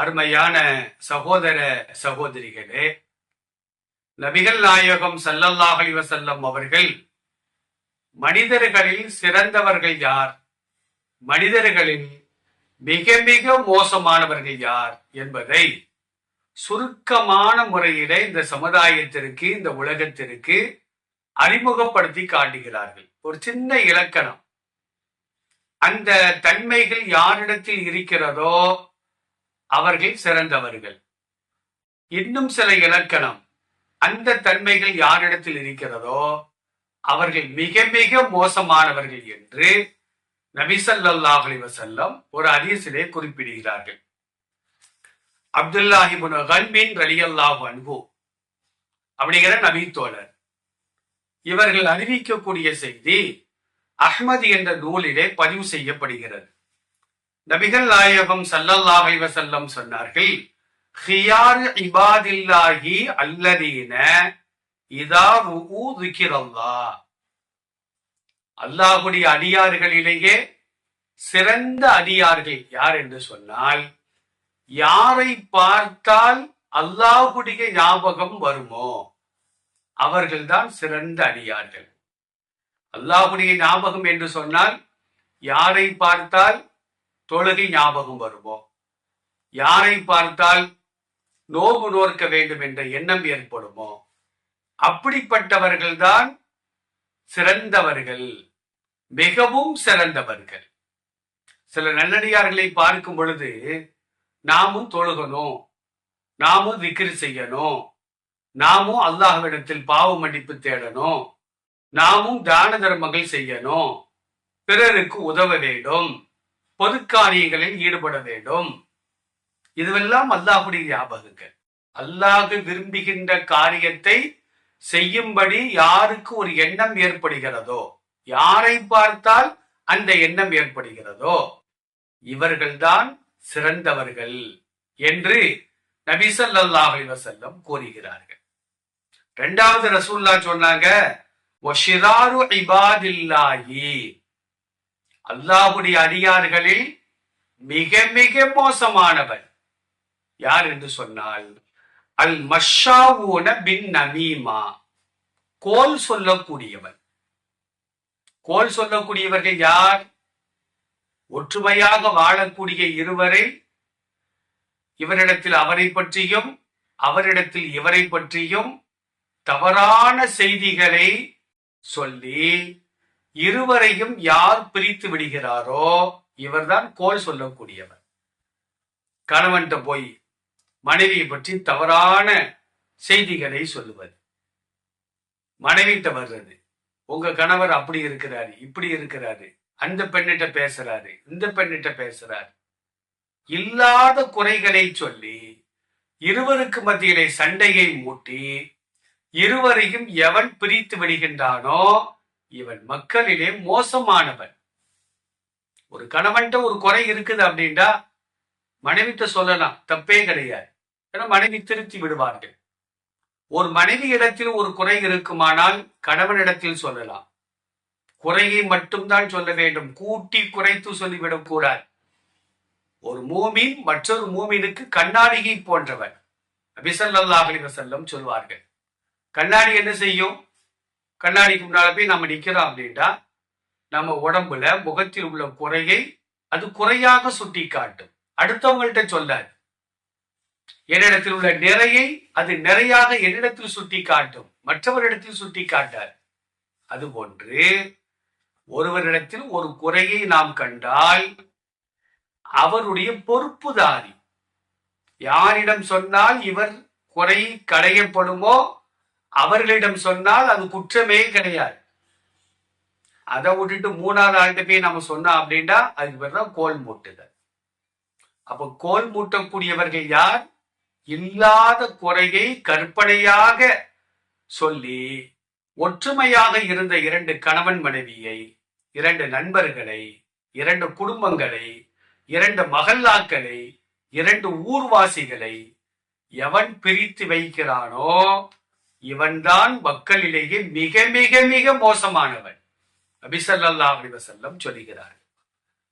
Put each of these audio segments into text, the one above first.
அருமையான சகோதர சகோதரிகளே நபிகள் நாயகம் ஸல்லல்லாஹு அலைஹி அவர்கள் மனிதர்களில் சிறந்தவர்கள் யார்? மனிதர்களில் மிக மிக மோசமானவர்கள் யார் என்பதை சுருக்கமான முறையில இந்த சமுதாயத்திற்கு இந்த உலகத்திற்கு அறிமுகப்படுத்தி காட்டுகிறார்கள். ஒரு சின்ன இலக்கணம். அந்த தன்மைகள் யாரிடத்தில் இருக்கிறதோ அவர்கள் சிறந்தவர்கள். இன்னும் சில இலக்கணம். அந்த தன்மைகள் யாரிடத்தில் இருக்கிறதோ அவர்கள் மிக மிக மோசமானவர்கள் என்று நபிசல்லாஹ் அலைஹி ஒரு அதிசிலே குறிப்பிடுகிறார்கள். அப்துல்லாஹிபுன் கல்பின் ரலியல்லாஹு அன்பு அப்படிங்கிற நபித்தோழர் இவர்கள் அறிவிக்கக்கூடிய செய்தி அஹ்மது என்ற நூலிலே பதிவு செய்யப்படுகிறது. நபிகள் நாயகம் சல்லல்லாஹை வசல்லம் சொன்னார்கள் ஹியார் இபாதில்லாஹி அல்லதீன இதா ருஉ திக்ரல்லாஹ் அடியார்களிலேயே சிறந்த அடியார்கள் யார் என்று சொன்னால் யாரை பார்த்தால் அல்லாஹுடைய ஞாபகம் வருமோ அவர்கள்தான் சிறந்த அடியார்கள். அல்லாஹுடைய ஞாபகம் என்று சொன்னால் யாரை பார்த்தால் தொழுகை ஞாபகம் வருமோ? யாரை பார்த்தால் நோவு நோர்க்க வேண்டும் என்ற எண்ணம் ஏற்படுமோ? அப்படிப்பட்டவர்கள்தான் சிறந்தவர்கள் மிகவும் சிறந்தவர்கள். சில நல்லடியார்களை பார்க்கும் பொழுது நாமும் தொழுகணும் நாமும் விக்கிரி செய்யணும் நாமும் அல்லாஹ்விடத்தில் பாவ மன்னிப்பு தேடணும் நாமும் தான தர்மங்கள் செய்யணும் பிறருக்கு உதவ வேண்டும். பொது காரியங்களில் ஈடுபட வேண்டும். இதுவெல்லாம் அல்லாஹுடைய ஞாபகங்கள். அல்லாஹ் விரும்புகின்ற காரியத்தை செய்யும்படி யாருக்கு ஒரு எண்ணம் ஏற்படுகிறதோ யாரை பார்த்தால் அந்த எண்ணம் ஏற்படுகிறதோ இவர்கள்தான் சிறந்தவர்கள் என்று நபிசல்லாஹி வசல்லம் கூறுகிறார்கள். இரண்டாவது ரசூல்லா சொன்னாங்க அல்லாஹுடைய அடியார்களில் மிக மிக மோசமானவன். யார் என்று சொன்னால் அல் மஷாவூன பின் நமீமா. கோல் சொல்லக்கூடியவன். கோல் சொல்லக்கூடியவர்கள் யார்? ஒற்றுமையாக வாழக்கூடிய இருவரை இவரிடத்தில் அவரை பற்றியும் அவரிடத்தில் இவரை பற்றியும் தவறான செய்திகளை சொல்லி இருவரையும் யார் பிரித்து விடுகிறாரோ இவர்தான் கோல் சொல்லக்கூடியவர். கணவன்கிட்ட போய் மனைவியை பற்றி தவறான செய்திகளை சொல்லுவது. மனைவிட்ட வர்றது உங்க கணவர் அப்படி இருக்கிறாரு இப்படி இருக்கிறாரு அந்த பெண்ணிட்ட பேசுறாரு இந்த பெண்ணிட்ட பேசுறாரு. இல்லாத குறைகளை சொல்லி இருவருக்கு மத்தியிலே சண்டையை மூட்டி இருவரையும் எவன் பிரித்து விடுகின்றானோ இவன் மக்களிலே மோசமானவன். ஒரு கணவன்கிட்ட ஒரு குறை இருக்குது அப்படின்டா மனைவிட்ட சொல்லலாம் தப்பே கிடையாது. ஏன்னா மனைவி திருத்தி விடுவார்கள். ஒரு மனைவி இடத்தில் ஒரு குறை இருக்குமானால் கணவனிடத்தில் சொல்லலாம். குறையை மட்டும்தான் சொல்ல வேண்டும். கூட்டி குறைத்து சொல்லிவிடக் கூடாது. ஒரு மூமின் மற்றொரு மூமினுக்கு கண்ணாடியை போன்றவன். அபிசல்லாஹலி வசல்லம் சொல்வார்கள். கண்ணாடி என்ன செய்யும்? கண்ணாடிக்கு முன்னால போய் நம்ம நிக்கிறோம் அப்படின்னா நம்ம உடம்புல முகத்தில் உள்ள குறையை அது குறையாக சுட்டி காட்டும் அடுத்தவங்கள்ட்ட சொல்லாது. என்னிடத்தில் உள்ள நிறையை அது நிறையாக என்னிடத்தில் சுட்டி காட்டும் மற்றவரிடத்தில் சுட்டி அது ஒன்று. ஒருவரிடத்தில் ஒரு குறையை நாம் கண்டால் அவருடைய பொறுப்புதாரி. யாரிடம் சொன்னால் இவர் குறை களையப்படுமோ அவர்களிடம் சொன்னால் அது குற்றமே கிடையாது. அதை விட்டுட்டு மூணாவது ஆள்கிட்ட போய் நம்ம சொன்னோம் அப்படின்னா அதுக்கு பேர் தான் கோல் மூட்டுதல். அப்ப கோல் மூட்டக்கூடியவர்கள் யார்? இல்லாத குறையை கற்பனையாக சொல்லி ஒற்றுமையாக இருந்த இரண்டு கணவன் மனைவியை இரண்டு நண்பர்களை இரண்டு குடும்பங்களை இரண்டு மகல்லாக்களை இரண்டு ஊர்வாசிகளை எவன் பிரித்து வைக்கிறானோ இவன்தான் மக்களிலேயே மிக மிக மிக மோசமானவன். அபிசல்லா அலிவசல்லம் சொல்லுகிறார்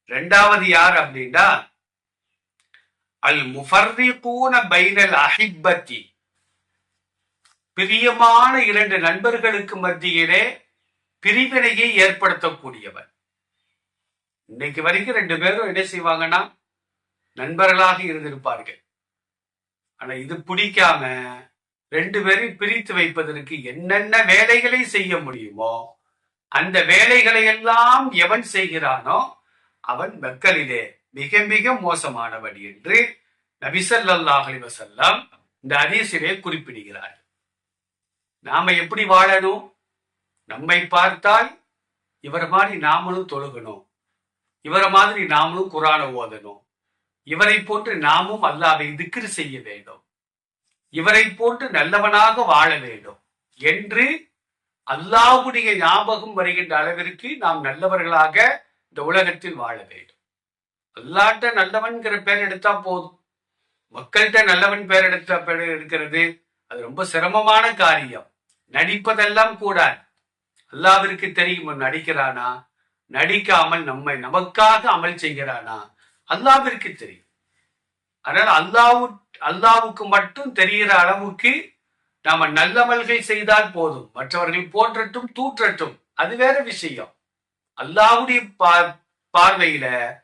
ரெண்டாவது யார் அப்படின்னா அல் முஃபர்ரிகூன பைனல் அஹிப்பத்தி. பிரியமான இரண்டு நண்பர்களுக்கு மத்தியிலே பிரிவினையை ஏற்படுத்தக்கூடியவன். இன்னைக்கு வரைக்கும் ரெண்டு பேரும் என்ன செய்வாங்கன்னா நண்பர்களாக இருந்திருப்பார்கள். ஆனா இது பிடிக்காம ரெண்டு பேரையும் பிரித்து வைப்பதற்கு என்னென்ன வேலைகளை செய்ய முடியுமோ அந்த வேலைகளை எல்லாம் எவன் செய்கிறானோ அவன் மக்களிலே மிக மிக மோசமானவன் என்று நபிசல்லாஹ் வசல்லாம் இந்த அதிசிலே குறிப்பிடுகிறார். நாம எப்படி வாழணும்? நம்மை பார்த்தால் இவரை மாதிரி நாமளும் தொழுகணும். இவரை மாதிரி நாமளும் குரான ஓதணும். இவரை போன்று நாமும் அல்லாவை திக்ரு செய்ய வேண்டும். இவரை போன்று நல்லவனாக வாழ வேண்டும் என்று அல்லாவுடைய ஞாபகம் வருகின்ற அளவிற்கு நாம் நல்லவர்களாக இந்த உலகத்தில் வாழ வேண்டும். அல்லாட்ட நல்லவன்கிற பேர் எடுத்தா போதும். மக்கள்கிட்ட நல்லவன் பேர் எடுத்த பேர் எடுக்கிறது அது ரொம்ப சிரமமான காரியம். நடிப்பதெல்லாம் கூடாது. அல்லாவிற்கு தெரியும் நடிக்கிறானா நடிக்காமல் நம்மை நமக்காக அமல் செய்கிறானா அல்லாவிற்கு தெரியும். அதனால் அல்லாவு அல்லாவுக்கு மட்டும் தெரிகிற அளவுக்கு நாம நல்லமல்கள் செய்தால் போதும். மற்றவர்கள் போற்றட்டும் தூற்றட்டும். அது வேற விஷயம். அல்லாவுடைய பார்வையில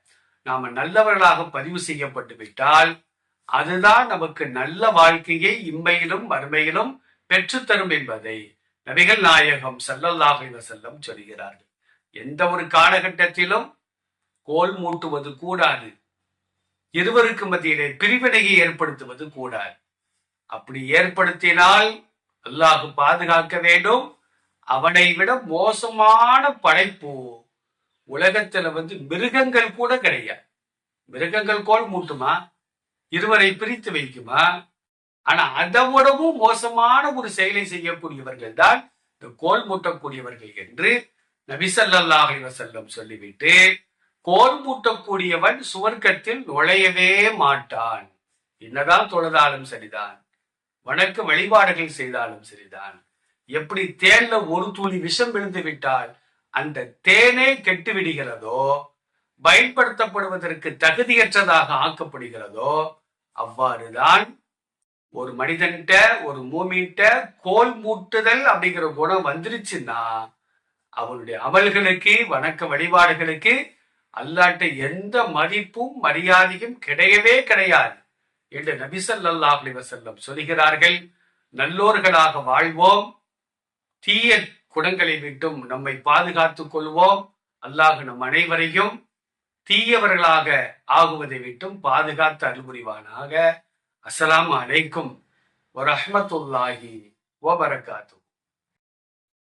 நாம நல்லவர்களாக பதிவு செய்யப்பட்டு விட்டால் அதுதான் நமக்கு நல்ல வாழ்க்கையை இம்மையிலும் மறுமையிலும் பெற்றுத்தரும் என்பதை நபிகள் நாயகம் சல்லல்லாஹ் செல்லம் சொல்கிறார்கள். எந்த ஒரு காலகட்டத்திலும் கோல் மூட்டுவது கூடாது. இருவருக்கு மத்தியிலே பிரிவினையை ஏற்படுத்துவது கூடாது. அப்படி ஏற்படுத்தினால் அல்லாஹு பாதுகாக்க வேண்டும். அவனை விட மோசமான படைப்பு உலகத்துல வந்து மிருகங்கள் கூட கிடையாது. மிருகங்கள் கோல் மூட்டுமா? இருவரை பிரித்து வைக்குமா? ஆனா அதை விடவும் மோசமான ஒரு செயலை செய்யக்கூடியவர்கள் தான் இந்த கோல் மூட்டக்கூடியவர்கள் என்று நபிசல்லாஹி வசல்லம் சொல்லிவிட்டு கோல் மூட்டக்கூடியவன் சுவர்க்கத்தில் நுழையவே மாட்டான். என்னதான் தொழுதாலும் சரிதான். வணக்க வழிபாடுகள் செய்தாலும் சரிதான். எப்படி தேன்ல ஒரு துளி விஷம் விழுந்து விட்டால் அந்த தேனே கெட்டு விடுகிறதோ பயன்படுத்தப்படுவதற்கு தகுதியற்றதாக ஆக்கப்படுகிறதோ அவ்வாறுதான் ஒரு மனிதன்கிட்ட ஒரு மூமின்ட்ட கோல் மூட்டுதல் அப்படிங்கிற குணம் வந்துருச்சுன்னா அவனுடைய அமல்களுக்கு வணக்க வழிபாடுகளுக்கு அல்லாட்ட எந்த மதிப்பும் மரியாதையும் கிடையவே கிடையாது என்று நபிசல்லாஹ் அலிவசல்லம் சொல்கிறார்கள். நல்லோர்களாக வாழ்வோம். தீய குணங்களை விட்டும் நம்மை பாதுகாத்துக் கொள்வோம். அல்லாஹ் நம் அனைவரையும் தீயவர்களாக ஆகுவதை விட்டும் பாதுகாத்து அருள்புரிவானாக. அஸ்லாம் அலைக்கும் வரமத்துல்லாஹி வபரகாத்து